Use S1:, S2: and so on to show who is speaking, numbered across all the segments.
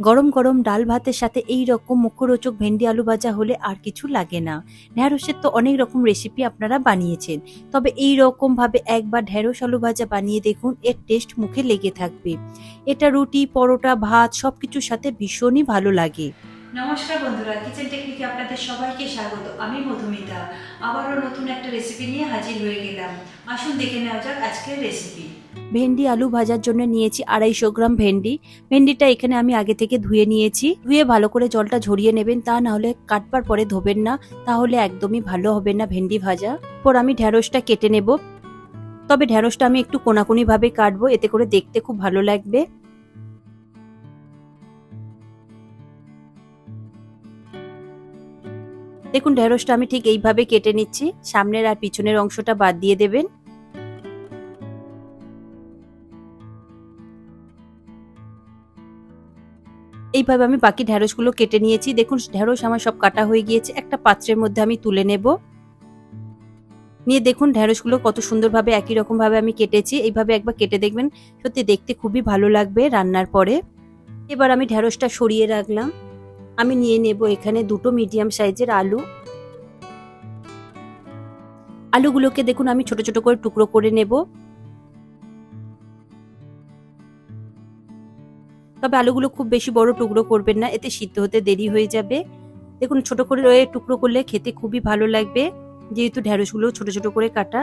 S1: গরম গরম ডাল ভাতের সাথে এই রকম মুখরোচক ভেন্ডি আলু ভাজা হলে আর কিছু লাগে না। ঢ্যাঁড়সের তো অনেক রকম রেসিপি আপনারা বানিয়েছেন। তবে এই রকম ভাবে একবার ঢ্যাঁড়স আলু ভাজা বানিয়ে দেখুন, এর টেস্ট মুখে লেগে থাকবে। এটা রুটি, পরোটা, ভাত সব কিছুর সাথে ভীষণই ভালো লাগে।
S2: নমস্কার বন্ধুরা কিচেন টেকনিকে আপনাদের সবাইকে স্বাগত। আমি মধুমিতা। আবারও নতুন একটা রেসিপি নিয়ে হাজির হয়ে গেলাম। আসুন দেখে নেওয়া যাক আজকের রেসিপি
S1: ভেন্ডি আলু ভাজার জন্য নিয়েছি আড়াইশো গ্রাম ভেন্ডি। ভেন্ডিটা এখানে আমি আগে থেকে ধুয়ে নিয়েছি। ধুয়ে ভালো করে জলটা ঝরিয়ে নেবেন, তা না হলে কাটবার পরে ধোবেন না, তাহলে একদমই ভালো হবে না ভেন্ডি ভাজা। পর আমি ঢ্যাঁড়সটা কেটে নেব। তবে ঢ্যাঁড়সটা আমি একটু কোনাকুনি ভাবে কাটবো, এতে করে দেখতে খুব ভালো লাগবে। দেখুন ঢ্যাঁড়সটা আমি ঠিক এইভাবে কেটে নিচ্ছি। সামনের আর পিছনের অংশটা বাদ দিয়ে দেবেন। এইভাবে আমি বাকি ঢ্যাঁড়সগুলো কেটে নিয়েছি। দেখুন ঢ্যাঁড়স আমার সব কাটা হয়ে গিয়েছে। একটা পাত্রের মধ্যে আমি তুলে নেব। নিয়ে দেখুন ঢ্যাঁড়সগুলো কত সুন্দরভাবে একই রকম ভাবে আমি কেটেছি। এইভাবে একবার কেটে দেখবেন, সত্যি দেখতে খুবই ভালো লাগবে রান্নার পরে। এবার আমি ঢ্যাঁড়সটা সরিয়ে রাখলাম। আমি নিয়ে নেব এখানে দুটো মিডিয়াম সাইজের আলু। আলুগুলোকে দেখুন, আমি ছোট ছোট করে টুকরো করে নেব। তবে আলুগুলো খুব বেশি বড় টুকরো করবেন না, এতে সিদ্ধ হতে দেরি হয়ে যাবে। দেখুন, ছোট করে রয়ে টুকরো করলে খেতে খুবই ভালো লাগবে, যেহেতু ঢ্যাঁড়সগুলো ছোট ছোট করে কাটা।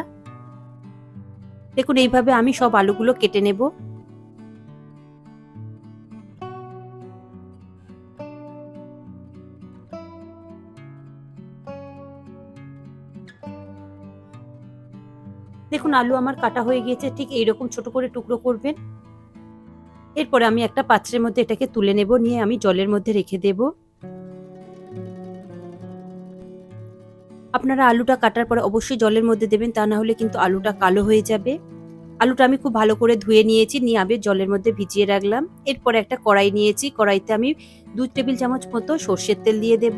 S1: দেখুন, এইভাবে আমি সব আলুগুলো কেটে নেব। দেখুন, আলু আমার কাটা হয়ে গিয়েছে, ঠিক এইরকম ছোট করে টুকরো করবেন। এরপরে আমি একটা পাত্রের মধ্যে এটাকে তুলে নেব, নিয়ে আমি জলের মধ্যে রেখে দেব। আপনারা আলুটা কাটার পরে অবশ্যই জলের মধ্যে দেবেন, তা না হলে কিন্তু আলুটা কালো হয়ে যাবে। আলুটা আমি খুব ভালো করে ধুয়ে নিয়েছি, নিয়ে আবার জলের মধ্যে ভিজিয়ে রাখলাম। এরপরে একটা কড়াই নিয়েছি, কড়াইতে আমি দু টেবিল চামচ মতো সর্ষের তেল দিয়ে দেব।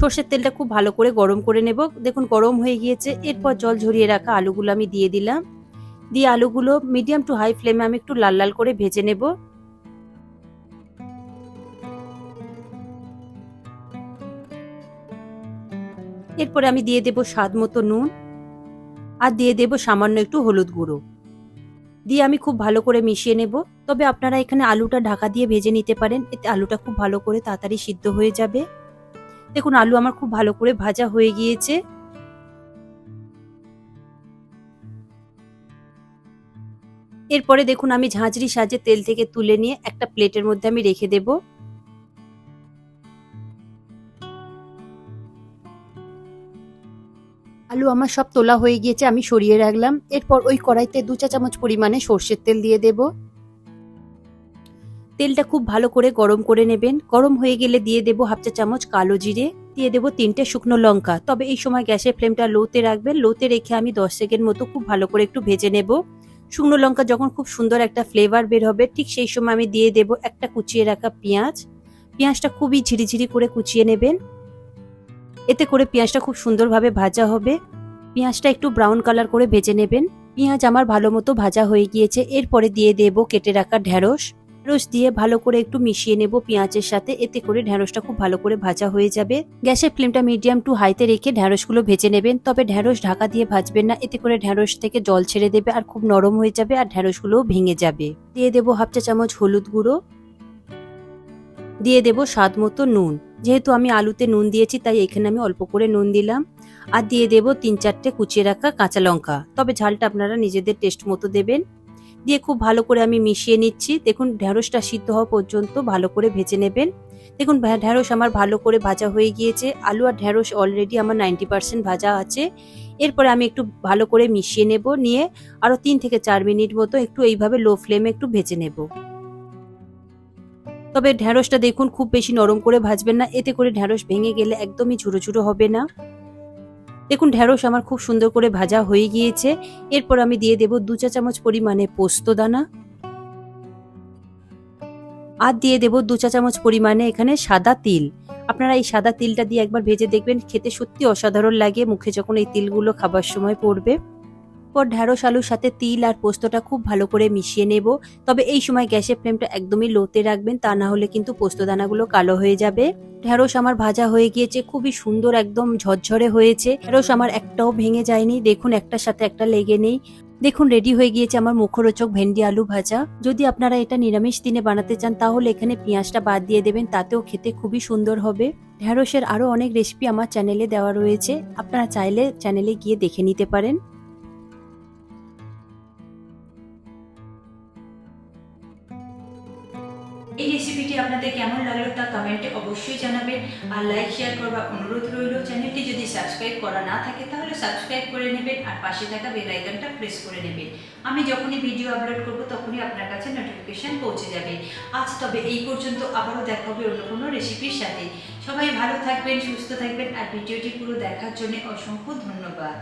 S1: সর্ষের তেলটা খুব ভালো করে গরম করে নেব। দেখুন, গরম হয়ে গিয়েছে। এরপর জল ঝরিয়ে রাখা আলুগুলো আমি দিয়ে দিলাম। দিয়ে আলুগুলো মিডিয়াম টু হাই ফ্লেমে আমি একটু লাল লাল করে ভেজে নেব। এরপরে আমি দিয়ে দেব স্বাদ মতো নুন। আর দিয়ে দেব সামান্য একটু হলুদ গুঁড়ো। দিয়ে আমি খুব ভালো করে মিশিয়ে নেব। তবে আপনারা এখানে আলুটা ঢাকা দিয়ে ভেজে নিতে পারেন। এতে আলুটা খুব ভালো করে তাড়াতাড়ি সিদ্ধ হয়ে যাবে। দেখুন, আলু আমার খুব ভালো করে ভাজা হয়ে গিয়েছে। এরপরে দেখুন, আমি ঝাঁঝরি সাজে তেল থেকে তুলে নিয়ে একটা প্লেটের মধ্যে আমি রেখে দেব। আলু আমার সব তোলা হয়ে গিয়েছে, আমি সরিয়ে রাখলাম। এরপর ওই কড়াইতে দু চা চামচ পরিমাণে সর্ষের তেল দিয়ে দেব। তেলটা খুব ভালো করে গরম করে নেবেন। গরম হয়ে গেলে দিয়ে দেব হাফ চা চামচ কালো জিরে, দিয়ে দেবো তিনটে শুকনো লঙ্কা। তবে এই সময় গ্যাসের ফ্লেমটা লোতে রাখবেন। লোতে রেখে আমি দশ সেকেন্ড মতো খুব ভালো করে একটু ভেজে নেব। শুকনো লঙ্কা যখন খুব সুন্দর একটা ফ্লেভার বের হবে, ঠিক সেই সময় আমি দিয়ে দেব একটা কুচিয়ে রাখা পেঁয়াজ। পেঁয়াজটা খুবই ঝিরিঝিরি করে কুচিয়ে নেবেন। এতে করে পেঁয়াজটা খুব সুন্দরভাবে ভাজা হবে। পেঁয়াজটা একটু ব্রাউন কালার করে ভেজে নেবেন। পেঁয়াজ আমার ভালো মতো ভাজা হয়ে গিয়েছে। এরপরে দিয়ে দেব কেটে রাখা ঢ্যাঁড়স ঢ্যাঁড়স দিয়ে ভালো করে একটু মিশিয়ে নেব পেঁয়াজের সাথে। এতে করে ঢ্যাঁড়সটা খুব ভালো করে ভাজা হয়ে যাবে। গ্যাসের ফ্লেমটা মিডিয়াম টু হাইতে রেখে ঢ্যাঁড়সগুলো ভেজে নেবেন। তবে ঢ্যাঁড়স ঢাকা দিয়ে ভাজবেন না, এতে করে ঢ্যাঁড়স থেকে জল ছেড়ে দেবে আর খুব নরম হয়ে যাবে আর ঢ্যাঁড়সগুলোও ভেঙে যাবে। দিয়ে দেবো হাফ চা চামচ হলুদ গুঁড়ো। দিয়ে দেবো স্বাদ মতো নুন। যেহেতু আমি আলুতে নুন দিয়েছি, তাই এখানে আমি অল্প করে নুন দিলাম। আর দিয়ে দেবো তিন চারটে কুচিয়ে রাখা কাঁচা লঙ্কা। তবে ঝালটা আপনারা নিজেদের টেস্ট মতো দেবেন। দিয়ে খুব ভালো করে আমি মিশিয়ে নিচ্ছি। দেখুন ঢ্যাঁড়সটা সিদ্ধ হওয়া পর্যন্ত ভালো করে ভেজে নেবেন। দেখুন ঢ্যাঁড়স আমার ভালো করে ভাজা হয়ে গিয়েছে। আলু আর ঢ্যাঁড়স অলরেডি আমার নাইনটি পার্সেন্ট ভাজা আছে। এরপরে আমি একটু ভালো করে মিশিয়ে নেব, নিয়ে আরও তিন থেকে চার মিনিট মতো একটু এইভাবে লো ফ্লেমে একটু ভেজে নেব। তবে ঢ্যাঁড়সটা দেখুন, খুব বেশি নরম করে ভাজবেন না। এতে করে ঢ্যাঁড়স ভেঙে গেলে একদমই ঝুড়ো ঝুড়ো হবে না। দেখুন ঢ্যাঁড়স আমার খুব সুন্দর করে ভাজা হয়ে গিয়েছে। এরপর আমি দিয়ে দেব দু চা চামচ পরিমাণে পোস্ত দানা। আর দিয়ে দেব দু চা চামচ পরিমাণে এখানে সাদা তিল। আপনারা এই সাদা তিলটা দিয়ে একবার ভেজে দেখবেন, খেতে সত্যি অসাধারণ লাগে মুখে যখন এই তিলগুলো খাবার সময় পড়বে। এরপর ঢ্যাঁড়স, আলুর সাথে তিল আর পোস্তটা খুব ভালো করে মিশিয়ে নেব। তবে এই সময় গ্যাসের ফ্লেমটা একদমই লোতে রাখবেন, তা না হলে কিন্তু পোস্ত দানাগুলো কালো হয়ে যাবে। ঢ্যাঁড়স আমার ভাজা হয়ে গিয়েছে, খুবই সুন্দর একদম ঝরঝরে হয়েছে। ঢ্যাঁড়স আমার একটাও ভেঙে যায়নি, দেখুন একটার সাথে একটা লেগে নেই। দেখুন রেডি হয়ে গিয়েছে আমার মুখরোচক ভেন্ডি আলু ভাজা। যদি আপনারা এটা নিরামিষ দিনে বানাতে চান, তাহলে এখানে পেঁয়াজটা বাদ দিয়ে দেবেন, তাতেও খেতে খুবই সুন্দর হবে। ঢ্যাঁড়সের আরও অনেক রেসিপি আমার চ্যানেলে দেওয়া রয়েছে, আপনারা চাইলে চ্যানেলে গিয়ে দেখে নিতে পারেন।
S2: কেমন লাগল তা কমেন্টে অবশ্যই জানাবেন। আর লাইক শেয়ার করবার অনুরোধ রইল। চ্যানেলটি যদি সাবস্ক্রাইব করা না থাকে, তাহলে সাবস্ক্রাইব করে নেবেন আর পাশে থাকা বেল আইকনটা প্রেস করে নেবেন। আমি যখনই ভিডিও আপলোড করব, তখনই আপনার কাছে নোটিফিকেশন পৌঁছে যাবে। আজ তবে এই পর্যন্ত আবারও দেখা হবে অন্য কোনো রেসিপির সাথে। সবাই ভালো থাকবেন, সুস্থ থাকবেন। আর ভিডিওটি পুরো দেখার জন্য অসংখ্য ধন্যবাদ।